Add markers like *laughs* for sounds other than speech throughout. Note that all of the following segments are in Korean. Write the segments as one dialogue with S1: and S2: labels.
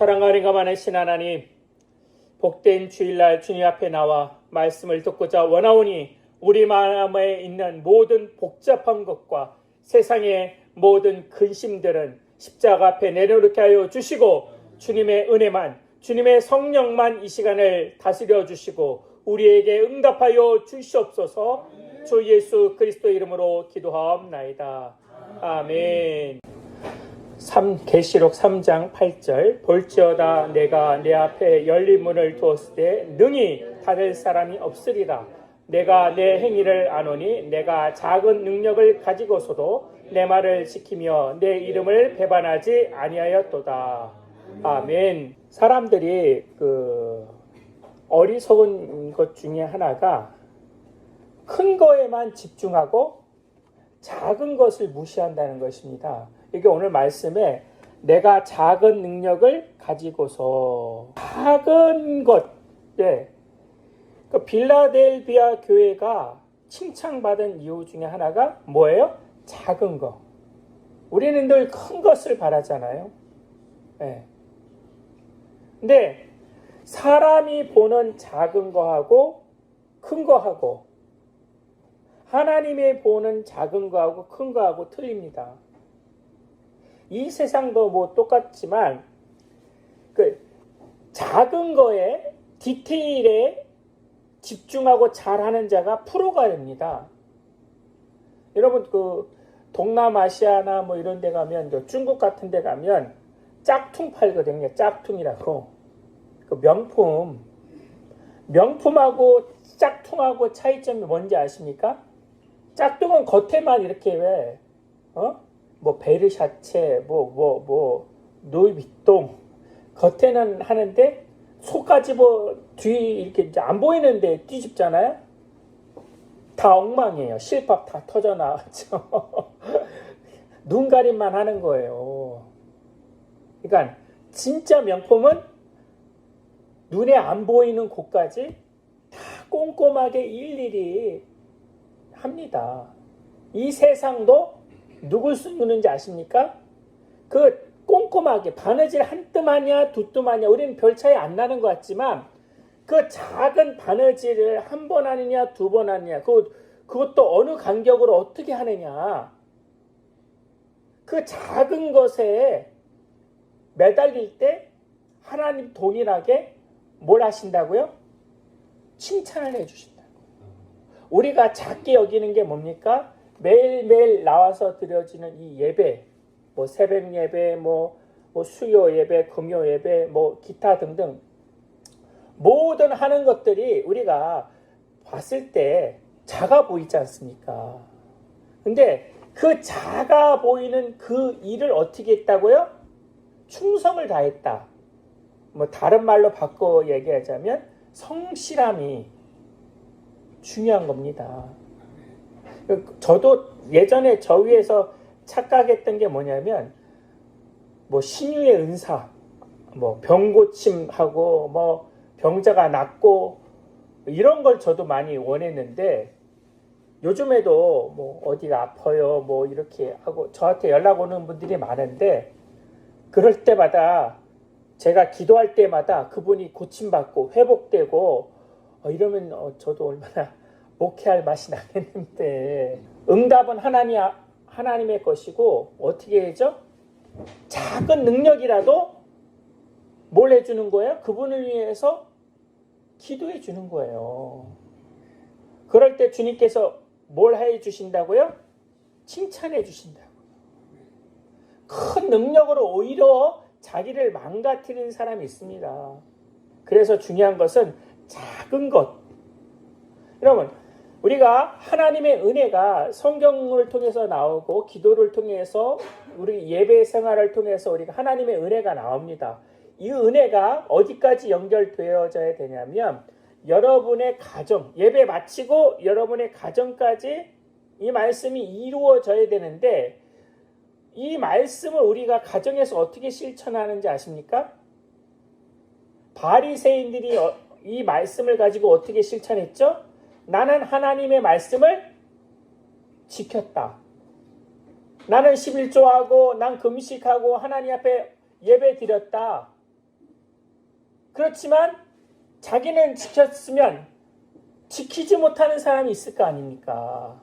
S1: 사랑하는 가만하신 하나님, 복된 주일날 주님 앞에 나와 말씀을 듣고자 원하오니 우리 마음에 있는 모든 복잡한 것과 세상의 모든 근심들은 십자가 앞에 내려놓게 하여 주시고 주님의 은혜만, 주님의 성령만 이 시간을 다스려 주시고 우리에게 응답하여 주시옵소서 주 예수 그리스도 이름으로 기도하옵나이다. 아멘. 3 계시록 3장 8절 볼지어다 내가 내 앞에 열린 문을 두었을 때 능히 닫을 사람이 없으리라. 내가 내 행위를 아노니 내가 작은 능력을 가지고서도 내 말을 지키며 내 이름을 배반하지 아니하였도다. 아멘. 사람들이 그 어리석은 것 중에 하나가 큰 거에만 집중하고 작은 것을 무시한다는 것입니다. 이게 오늘 말씀에 내가 작은 능력을 가지고서 작은 것, 예. 그 빌라델비아 교회가 칭찬받은 이유 중에 하나가 뭐예요? 작은 거. 우리는 늘 큰 것을 바라잖아요. 예. 근데 사람이 보는 작은 거하고 큰 거하고 하나님의 보는 작은 거하고 큰 거하고 틀립니다. 이 세상도 뭐 똑같지만 그 작은 거에 디테일에 집중하고 잘하는 자가 프로가 됩니다. 여러분 그 동남아시아나 뭐 이런 데 가면 중국 같은 데 가면 짝퉁 팔거든요. 짝퉁이라고. 그 명품 명품하고 짝퉁하고 차이점이 뭔지 아십니까? 짝퉁은 겉에만 이렇게 왜 어? 뭐 베르샤체 뭐 뭐 뭐 노이비통 겉에는 하는데 속까지 뭐 뒤 이렇게 안 보이는데 뒤집잖아요. 다 엉망이에요. 실밥 다 터져 나왔죠. *laughs* 눈 가림만 하는 거예요. 그러니까 진짜 명품은 눈에 안 보이는 곳까지 다 꼼꼼하게 일일이 합니다. 이 세상도 누굴 쓰는지 아십니까? 그 꼼꼼하게 바느질 한 뜸 하냐 두 뜸 하냐 우리는 별 차이 안 나는 것 같지만 그 작은 바느질을 한 번 하느냐 두 번 하느냐 그 그것도 어느 간격으로 어떻게 하느냐 그 작은 것에 매달릴 때 하나님 동일하게 뭘 하신다고요? 칭찬을 해주신다. 우리가 작게 여기는 게 뭡니까? 매일매일 나와서 드려지는 이 예배, 뭐 새벽 예배, 뭐, 뭐 수요 예배, 금요 예배, 뭐 기타 등등 모든 하는 것들이 우리가 봤을 때 작아 보이지 않습니까? 근데 그 작아 보이는 그 일을 어떻게 했다고요? 충성을 다했다. 뭐 다른 말로 바꿔 얘기하자면 성실함이 중요한 겁니다. 저도 예전에 저 위에서 착각했던 게 뭐냐면 뭐 신유의 은사, 뭐 병고침하고 뭐 병자가 낫고 이런 걸 저도 많이 원했는데 요즘에도 뭐 어디가 아파요? 뭐 이렇게 하고 저한테 연락 오는 분들이 많은데 그럴 때마다 제가 기도할 때마다 그분이 고침받고 회복되고 어, 이러면 어, 저도 얼마나 목회할 맛이 나겠는데 응답은 하나님, 하나님의 것이고 어떻게 해죠? 작은 능력이라도 뭘 해주는 거예요? 그분을 위해서 기도해 주는 거예요. 그럴 때 주님께서 뭘 해 주신다고요? 칭찬해 주신다고. 큰 능력으로 오히려 자기를 망가뜨리는 사람이 있습니다. 그래서 중요한 것은 작은 것. 여러분, 우리가 하나님의 은혜가 성경을 통해서 나오고 기도를 통해서 우리 예배 생활을 통해서 우리가 하나님의 은혜가 나옵니다. 이 은혜가 어디까지 연결되어져야 되냐면 여러분의 가정, 예배 마치고 여러분의 가정까지 이 말씀이 이루어져야 되는데 이 말씀을 우리가 가정에서 어떻게 실천하는지 아십니까? 바리새인들이 어, 이 말씀을 가지고 어떻게 실천했죠? 나는 하나님의 말씀을 지켰다. 나는 11조하고 난 금식하고 하나님 앞에 예배 드렸다. 그렇지만 자기는 지켰으면 지키지 못하는 사람이 있을 거 아닙니까?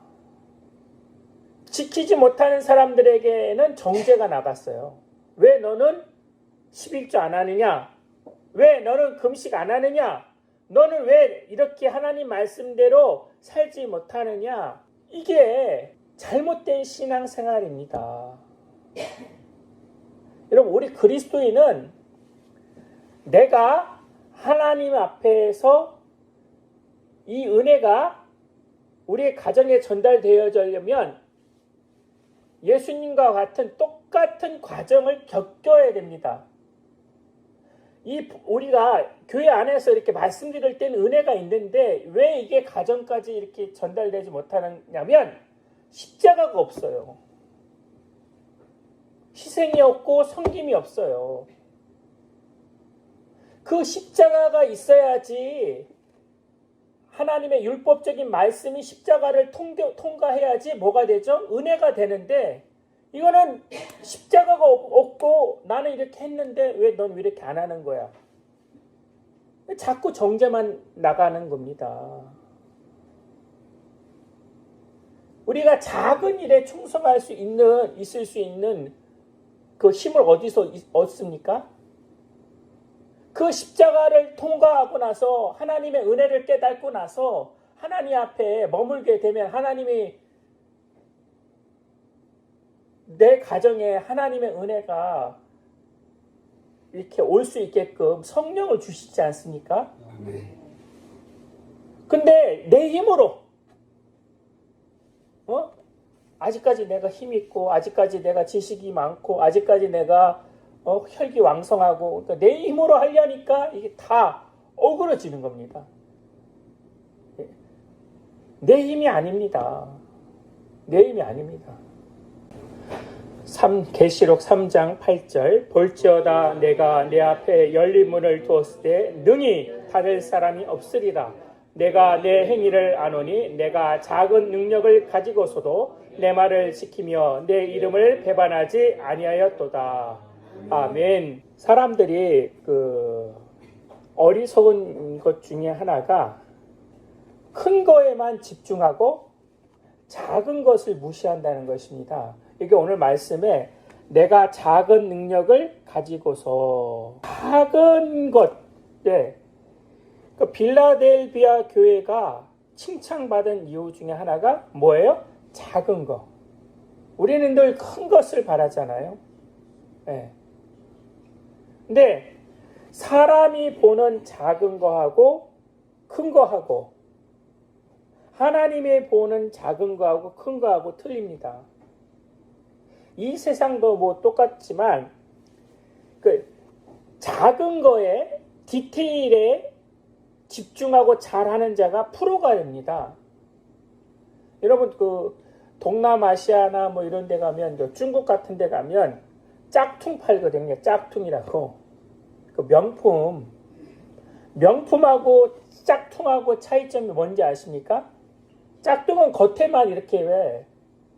S1: 지키지 못하는 사람들에게는 정죄가 나갔어요. 왜 너는 11조 안 하느냐? 왜 너는 금식 안 하느냐? 너는 왜 이렇게 하나님 말씀대로 살지 못하느냐? 이게 잘못된 신앙생활입니다. *laughs* 여러분, 우리 그리스도인은 내가 하나님 앞에서 이 은혜가 우리의 가정에 전달되어지려면 예수님과 같은 똑같은 과정을 겪어야 됩니다. 이 우리가 교회 안에서 이렇게 말씀드릴 때는 은혜가 있는데 왜 이게 가정까지 이렇게 전달되지 못하느냐면 십자가가 없어요. 희생이 없고 섬김이 없어요. 그 십자가가 있어야지 하나님의 율법적인 말씀이 십자가를 통겨, 통과해야지 뭐가 되죠? 은혜가 되는데 이거는 십자가가 없- 없고 나는 이렇게 했는데 왜 넌 왜 이렇게 안 하는 거야? 자꾸 정죄만 나가는 겁니다. 우리가 작은 일에 충성할 수 있는 있을 수 있는 그 힘을 어디서 있- 얻습니까? 그 십자가를 통과하고 나서 하나님의 은혜를 깨닫고 나서 하나님 앞에 머물게 되면 하나님이 내 가정에 하나님의 은혜가 이렇게 올 수 있게끔 성령을 주시지 않습니까? 근데 내 힘으로 어? 아직까지 내가 힘 있고 아직까지 내가 지식이 많고 아직까지 내가 어, 혈기 왕성하고 그러니까 내 힘으로 하려니까 이게 다 어그러지는 겁니다. 예. 내 힘이 아닙니다. 내 힘이 아닙니다. 3, 계시록 3장 8절 볼지어다 내가 내 앞에 열린 문을 두었을 때 능히 닫을 사람이 없으리라. 내가 내 행위를 아노니 내가 작은 능력을 가지고서도 내 말을 지키며 내 이름을 배반하지 아니하였도다. 아멘. 사람들이 그 어리석은 것 중에 하나가 큰 거에만 집중하고 작은 것을 무시한다는 것입니다. 이게 오늘 말씀에 내가 작은 능력을 가지고서 작은 것, 네. 그 빌라델비아 교회가 칭찬받은 이유 중에 하나가 뭐예요? 작은 거. 우리는 늘 큰 것을 바라잖아요. 네. 근데 사람이 보는 작은 거하고 큰 거하고 하나님이 보는 작은 거하고 큰 거하고 틀립니다. 이 세상도 뭐 똑같지만 그 작은 거에 디테일에 집중하고 잘하는 자가 프로가 됩니다. 여러분 그 동남아시아나 뭐 이런 데 가면 저 중국 같은 데 가면 짝퉁 팔거든요. 짝퉁이라고. 그 명품 명품하고 짝퉁하고 차이점이 뭔지 아십니까? 짝퉁은 겉에만 이렇게 왜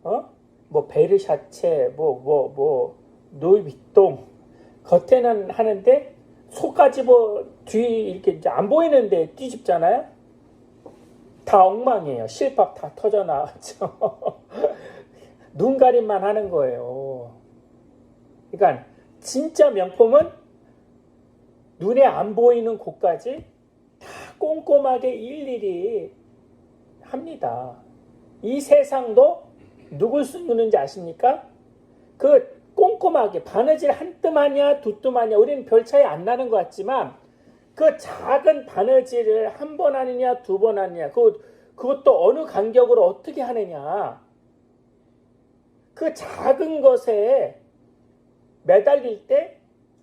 S1: 어? 뭐 베르샤체 뭐 뭐 뭐 노이비통 겉에는 하는데 속까지 뭐 뒤 이렇게 이제 안 보이는데 뒤집잖아요. 다 엉망이에요. 실밥 다 터져 나왔죠. *laughs* 눈 가림만 하는 거예요. 그러니까 진짜 명품은 눈에 안 보이는 곳까지 다 꼼꼼하게 일일이 합니다. 이 세상도 누굴 쓰는지 아십니까? 그 꼼꼼하게 바느질 한 뜸 하냐 두 뜸 하냐 우리는 별 차이 안 나는 것 같지만 그 작은 바느질을 한 번 하느냐 두 번 하느냐 그 그것도 어느 간격으로 어떻게 하느냐 그 작은 것에 매달릴 때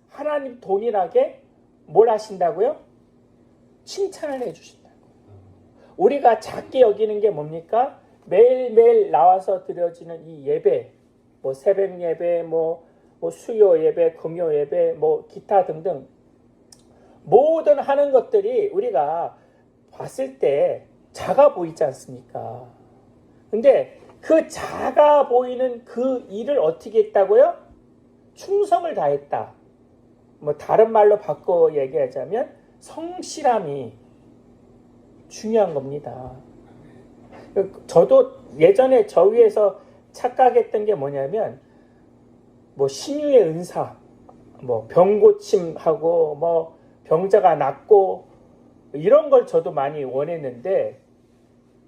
S1: 하나님 동일하게 뭘 하신다고요? 칭찬을 해주신다고. 우리가 작게 여기는 게 뭡니까? 매일매일 나와서 드려지는 이 예배, 뭐 새벽 예배, 뭐, 뭐 수요 예배, 금요 예배, 뭐 기타 등등 모든 하는 것들이 우리가 봤을 때 작아 보이지 않습니까? 근데 그 작아 보이는 그 일을 어떻게 했다고요? 충성을 다했다. 뭐 다른 말로 바꿔 얘기하자면 성실함이 중요한 겁니다. 저도 예전에 저 위에서 착각했던 게 뭐냐면 뭐 신유의 은사, 뭐 병고침하고 뭐 병자가 낫고 이런 걸 저도 많이 원했는데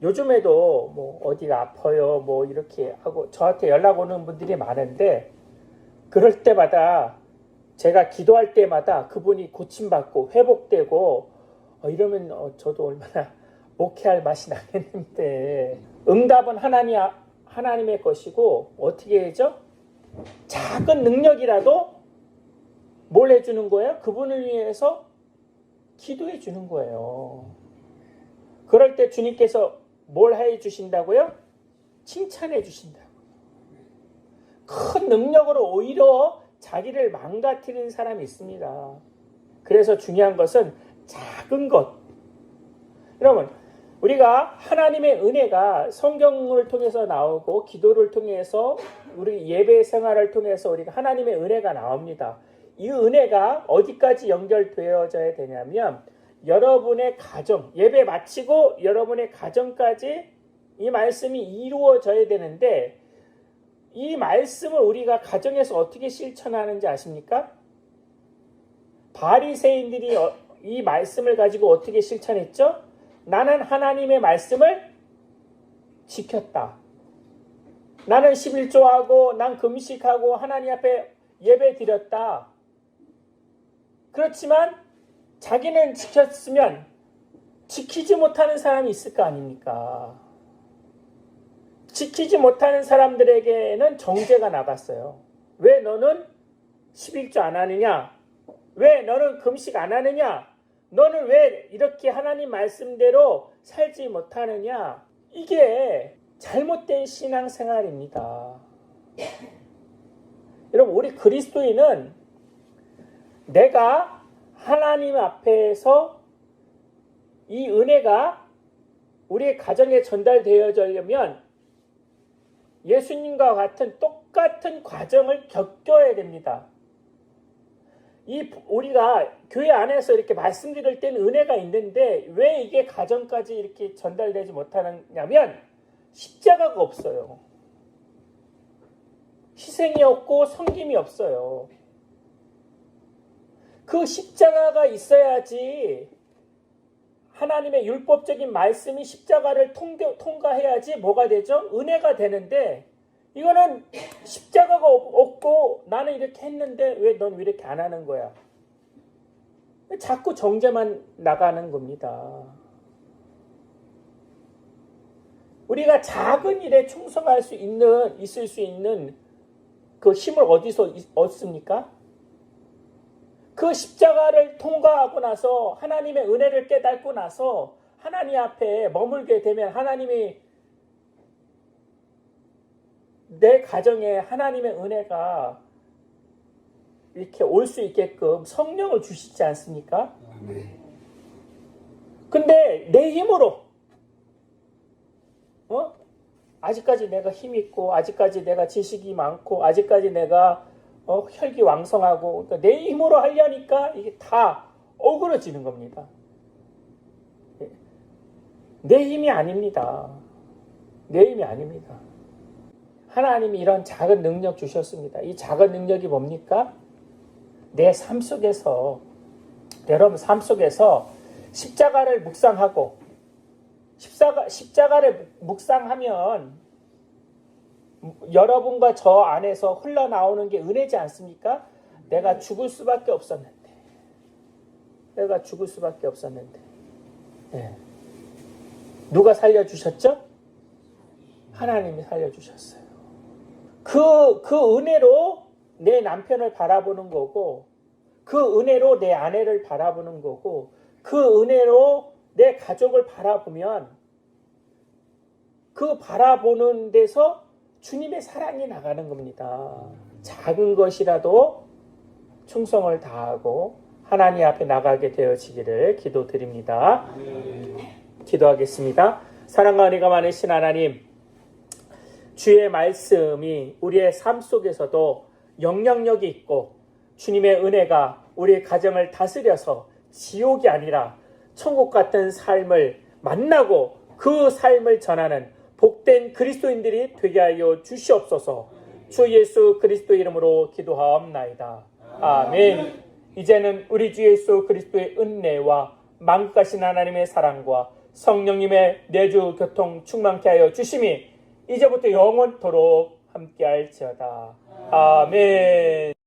S1: 요즘에도 뭐 어디가 아파요? 뭐 이렇게 하고 저한테 연락 오는 분들이 많은데 그럴 때마다 제가 기도할 때마다 그분이 고침받고 회복되고 어, 이러면 어, 저도 얼마나 목회할 맛이 나겠는데 응답은 하나님 하나님의 것이고 어떻게 해죠? 작은 능력이라도 뭘 해주는 거예요? 그분을 위해서 기도해 주는 거예요. 그럴 때 주님께서 뭘 해 주신다고요? 칭찬해 주신다고. 큰 능력으로 오히려 자기를 망가뜨리는 사람이 있습니다. 그래서 중요한 것은 작은 것. 여러분, 우리가 하나님의 은혜가 성경을 통해서 나오고 기도를 통해서 우리 예배 생활을 통해서 우리가 하나님의 은혜가 나옵니다. 이 은혜가 어디까지 연결되어져야 되냐면 여러분의 가정, 예배 마치고 여러분의 가정까지 이 말씀이 이루어져야 되는데 이 말씀을 우리가 가정에서 어떻게 실천하는지 아십니까? 바리새인들이 어, 이 말씀을 가지고 어떻게 실천했죠? 나는 하나님의 말씀을 지켰다. 나는 11조하고 난 금식하고 하나님 앞에 예배 드렸다. 그렇지만 자기는 지켰으면 지키지 못하는 사람이 있을 거 아닙니까? 지키지 못하는 사람들에게는 정죄가 나갔어요. 왜 너는 11조 안 하느냐? 왜 너는 금식 안 하느냐? 너는 왜 이렇게 하나님 말씀대로 살지 못하느냐? 이게 잘못된 신앙생활입니다. *laughs* 여러분, 우리 그리스도인은 내가 하나님 앞에서 이 은혜가 우리의 가정에 전달되어지려면 예수님과 같은 똑같은 과정을 겪어야 됩니다. 이 우리가 교회 안에서 이렇게 말씀드릴 때는 은혜가 있는데 왜 이게 가정까지 이렇게 전달되지 못하느냐면 십자가가 없어요. 희생이 없고 섬김이 없어요. 그 십자가가 있어야지 하나님의 율법적인 말씀이 십자가를 통과해야지 뭐가 되죠? 은혜가 되는데 이거는 십자가가 없고 나는 이렇게 했는데 왜 넌 왜 이렇게 안 하는 거야? 자꾸 정죄만 나가는 겁니다. 우리가 작은 일에 충성할 수 있는 있을 수 있는 그 힘을 어디서 얻습니까? 그 십자가를 통과하고 나서 하나님의 은혜를 깨닫고 나서 하나님 앞에 머물게 되면 하나님이 내 가정에 하나님의 은혜가 이렇게 올 수 있게끔 성령을 주시지 않습니까? 근데 내 힘으로 어? 아직까지 내가 힘 있고 아직까지 내가 지식이 많고 아직까지 내가 어, 혈기 왕성하고 그러니까 내 힘으로 하려니까 이게 다 어그러지는 겁니다. 예. 내 힘이 아닙니다. 내 힘이 아닙니다. 하나님이 이런 작은 능력 주셨습니다. 이 작은 능력이 뭡니까? 내 삶 속에서 여러분 삶 속에서 십자가를 묵상하고 십자가, 십자가를 묵상하면 여러분과 저 안에서 흘러나오는 게 은혜지 않습니까? 내가 죽을 수밖에 없었는데. 내가 죽을 수밖에 없었는데. 네. 누가 살려주셨죠? 하나님이 살려주셨어요. 그, 그 은혜로 내 남편을 바라보는 거고, 그 은혜로 내 아내를 바라보는 거고, 그 은혜로 내 가족을 바라보면, 그 바라보는 데서 주님의 사랑이 나가는 겁니다. 작은 것이라도 충성을 다하고 하나님 앞에 나가게 되어지기를 기도드립니다. 기도하겠습니다. 사랑과 은혜가 많으신 하나님, 주의 말씀이 우리의 삶 속에서도 영향력이 있고 주님의 은혜가 우리 가정을 다스려서 지옥이 아니라 천국 같은 삶을 만나고 그 삶을 전하는 복된 그리스도인들이 되게 하여 주시옵소서. 주 예수 그리스도 이름으로 기도하옵나이다. 아멘. 이제는 우리 주 예수 그리스도의 은혜와 망가신 하나님의 사랑과 성령님의 내주 교통 충만케 하여 주심이 이제부터 영원토록 함께할지어다. 아멘.